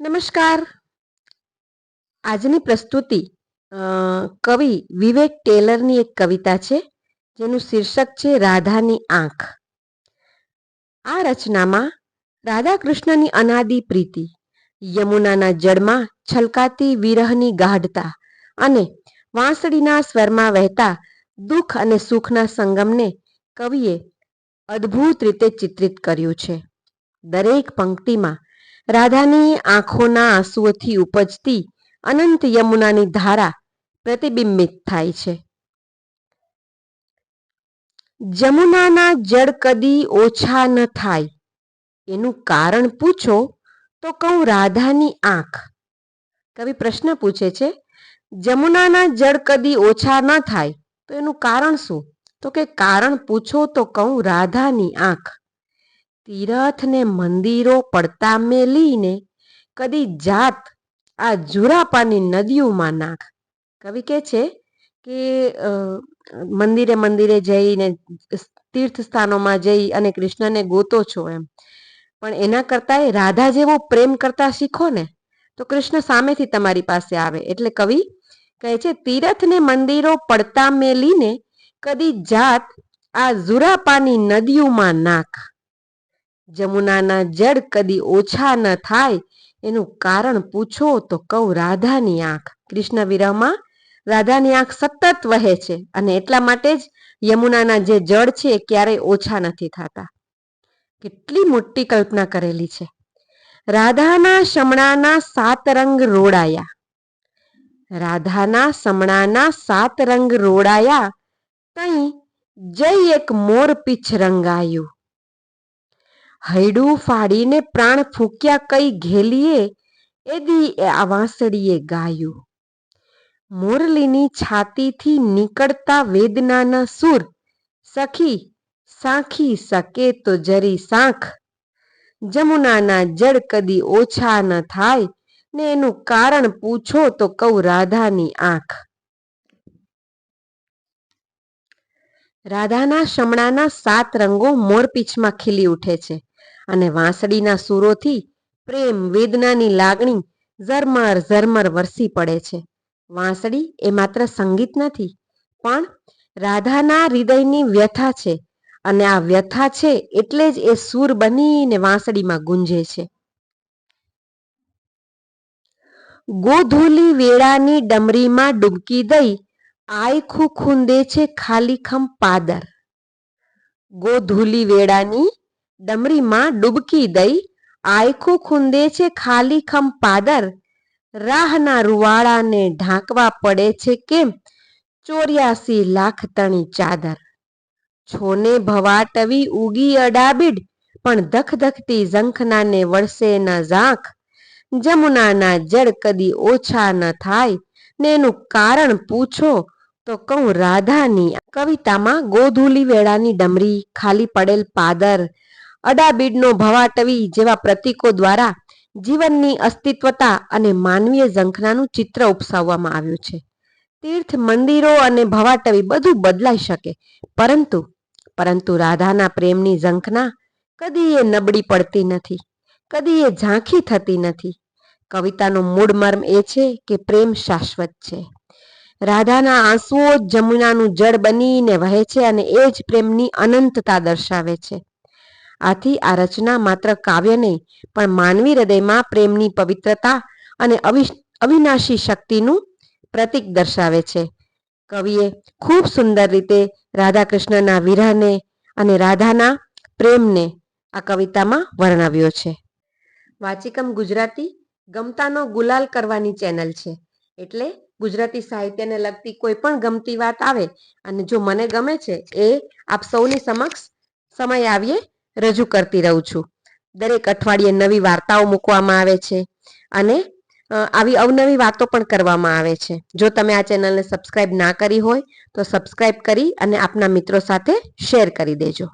નમસ્કાર. આજની પ્રસ્તુતિ કવિ વિવેક ટેલરની એક કવિતા છે, જેનું શીર્ષક છે રાધાની આંખ. આ રચનામાં રાધા કૃષ્ણની અનાદિ પ્રીતિ, યમુનાના જળમાં છલકાતી વિરહની ગાઢતા અને વાંસળીના સ્વરમાં વહેતા દુઃખ અને સુખના સંગમને કવિએ અદ્ભુત રીતે ચિત્રિત કર્યું છે. દરેક પંક્તિમાં રાધાની આંખોના આંસુઓથી ઉપજતી અનંત યમુનાની ધારા પ્રતિબિંબિત થાય છે. જમુનાના જળ કદી ઓછા ન થાય. એનું કારણ પૂછો તો કહું રાધાની આંખ. કવિ પ્રશ્ન પૂછે છે, જમુનાના જળ કદી ઓછા ન થાય તો એનું કારણ શું? તો કે કારણ પૂછો તો કહું રાધાની આંખ. તીરથ ને મંદિરો પડતા મેલીને કદી જાત આ જુરાપાની નદીઓમાં નાખ. કવિ કે છે કે મંદિરે મંદિરે જઈને તીર્થ સ્થાનોમાં જઈ અને કૃષ્ણને ગોતો છો એમ. પણ એના કરતાં રાધા જેવો પ્રેમ કરતા શીખો ને, તો કૃષ્ણ સામેથી તમારી પાસે આવે. એટલે કવિ કહે છે તીરથ ને મંદિરો પડતા મેલીને કદી જાત આ ઝુરાપાની નદીઓમાં નાખ. જમુનાના જળ કદી ઓછા ન થાય એનું કારણ પૂછો તો કહું રાધાની આંખ. કૃષ્ણ વિરહમાં રાધાની આંખ સતત વહે છે અને એટલા માટે જ યમુનાના જે જળ છે એ ક્યારેય ઓછા નથી થતા. કેટલી મોટી કલ્પના કરેલી છે. રાધાના શમણાના સાત રંગ રોડાયા. રાધાના સમણાના સાત રંગ રોડાયા તઈ જય એક મોર પીછ રંગાયું. હૈડું ફાડીને પ્રાણ ફૂક્યા કઈ ઘેલીએ, એદી આ વાંસળીએ ગાયું. મોરલીની છાતીથી નીકળતા વેદનાના સુર, સખી, સાંખી શકે તો જરી સાંખ. જમુનાના જળ કદી ઓછા ન થાય, ને એનું કારણ પૂછો તો કહું રાધાની આંખ. રાધાના શમણાના સાત રંગો મોરપીંછમાં ખીલી ઉઠે છે. અને વાંસળીના સૂરોથી પ્રેમ વેદનાની લાગણી ઝરમર ઝરમર વરસી પડે છે. વાંસળી એ માત્ર સંગીત નથી, પણ રાધાના હૃદયની વ્યથા છે અને આ વ્યથા છે એટલે જ એ સૂર બનીને વાંસળીમાં ગુંજે છે. ગોધૂલી વેળાની ડમરીમાં ડૂબકી દઈ આયખું ખૂંદે છે ખાલીખમ પાદર ગોધૂલી વેળાની ડમરીમાં ડૂબકી દઈ આયખું ખૂંદે છે ખાલીખમ પાદર. રાહના રૂવાળાને ઢાંકવા પડે છે કેમ? ચોર્યાસી લાખ તણી ચાદર. છોને ભવાટવી ઉગી અડાબીડ, પણ ધખધખતી ઝંખનાને વળશે ન ઝાંખ. જમુનાના જળ કદી ઓછા ન થાય. ને એનું કારણ પૂછો તો કહું રાધાની કવિતામાં ગોધૂલી વેળાની ડમરી ખાલી પડેલ પાદર. અડાબીડનો ભવાટવી જેવા પ્રતીકો દ્વારા જીવનની અસ્તિત્વતા અને માનવીય ઝંખનાનું ચિત્ર ઉપસાવવામાં આવ્યું છે. તીર્થ મંદિરો અને ભવાટવી બધું બદલાઈ શકે, પરંતુ પરંતુ રાધાના પ્રેમની ઝંખના કદી એ નબળી પડતી નથી, કદી એ ઝાંખી થતી નથી. કવિતાનો મૂળ મર્મ એ છે કે પ્રેમ શાશ્વત છે. રાધાના આંસુઓ જમુનાનું જળ બનીને વહે છે અને એ જ પ્રેમની અનંતતા દર્શાવે છે. આથી આ રચના માત્ર કાવ્ય નહીં, પણ માનવી હૃદયમાં પ્રેમની પવિત્રતા અને અવિનાશી શક્તિનું પ્રતીક દર્શાવે છે. કવિએ ખૂબ સુંદર રીતે રાધા કૃષ્ણના વિરહને અને રાધાના પ્રેમને આ કવિતામાં વર્ણવ્યો છે. વાચિકમ ગુજરાતી, ગમતાનો ગુલાલ કરવાની ચેનલ છે. એટલે ગુજરાતી સાહિત્યને લગતી કોઈ પણ ગમતી વાત આવે અને જો મને ગમે છે, એ આપ સૌની સમક્ષ સમય આવીએ રજૂ કરતી રહું છું. દરેક અઠવાડિયે નવી વાર્તાઓ મૂકવામાં આવે છે અને આવી અવનવી વાતો પણ કરવામાં આવે છે. જો તમે આ ચેનલને સબસ્ક્રાઇબ ના કરી હોય તો સબસ્ક્રાઇબ કરી અને આપના મિત્રો સાથે શેર કરી દેજો.